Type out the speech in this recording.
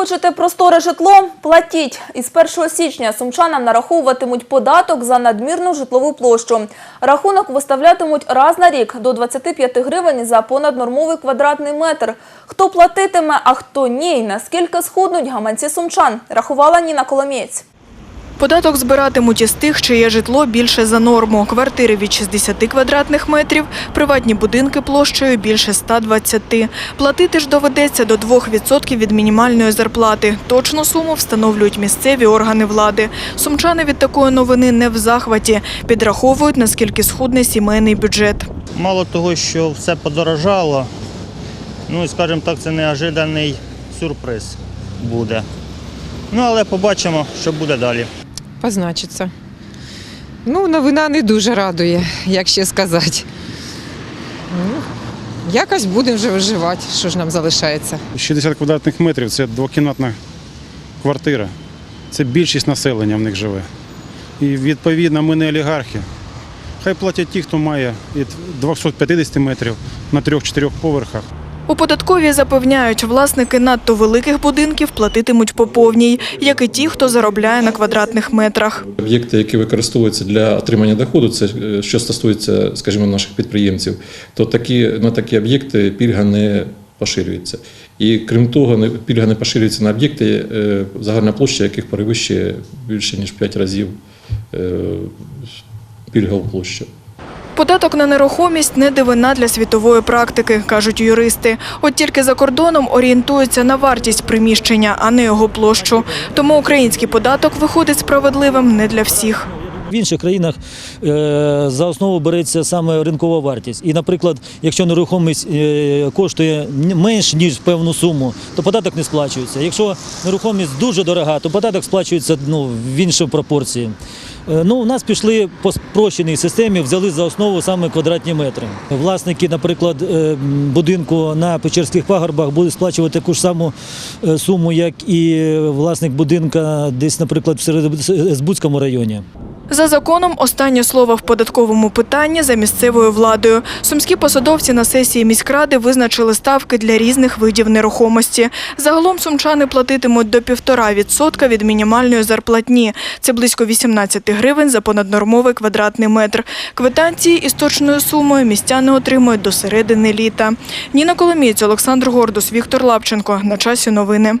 Хочете просторе житло? Платіть. Із 1 січня сумчанам нараховуватимуть податок за надмірну житлову площу. Рахунок виставлятимуть раз на рік до 25 гривень за понаднормовий квадратний метр. Хто платитиме, а хто ні, наскільки схуднуть гаманці сумчан, рахувала Ніна Коломієць. Податок збиратимуть із тих, чиє житло більше за норму. Квартири від 60 квадратних метрів, приватні будинки площею більше 120. Платити ж доведеться до 2% від мінімальної зарплати. Точну суму встановлюють місцеві органи влади. Сумчани від такої новини не в захваті. Підраховують, наскільки схудне сімейний бюджет. Мало того, що все подорожало, ну і скажімо так, це неожиданий сюрприз буде. Ну, але побачимо, що буде далі. Позначиться. Ну, новина не дуже радує, як ще сказати. Ну, якось будемо вже виживати, що ж нам залишається. 60 квадратних метрів це двокімнатна квартира. Це більшість населення в них живе. І відповідно ми не олігархи. Хай платять ті, хто має від 250 метрів на 3-4 поверхах. У податковій запевняють, власники надто великих будинків платитимуть по повній, як і ті, хто заробляє на квадратних метрах. Об'єкти, які використовуються для отримання доходу, це е, що стосується, скажімо, наших підприємців, то такі на такі об'єкти пільга не поширюється. І крім того, пільга не поширюється на об'єкти, е, загальна площа яких перевищує більше ніж 5 разів е, пільгову площу. Податок на нерухомість не дивина для світової практики, кажуть юристи. От тільки за кордоном орієнтуються на вартість приміщення, а не його площу. Тому український податок виходить справедливим не для всіх. В інших країнах е, за основу береться саме ринкова вартість. І, наприклад, якщо нерухомість е, коштує менш ніж певну суму, то податок не сплачується. Якщо нерухомість дуже дорога, то податок сплачується ну, в іншій пропорції. Е, Ну, у нас пішли по спрощеній системі, взяли за основу саме квадратні метри. Власники, наприклад, е, будинку на Печерських пагорбах будуть сплачувати таку ж саму е, суму, як і власник будинка десь, наприклад, в Середбудському районі. За законом останнє слово в податковому питанні за місцевою владою. Сумські посадовці на сесії міськради визначили ставки для різних видів нерухомості. Загалом сумчани платитимуть до 1,5% від мінімальної зарплатні. Це близько 18 гривень за понаднормовий квадратний метр. Квитанції із точною сумою містяни отримують до середини літа. Ніна Коломієць, Олександр Гордус, Віктор Лапченко. На часі новини.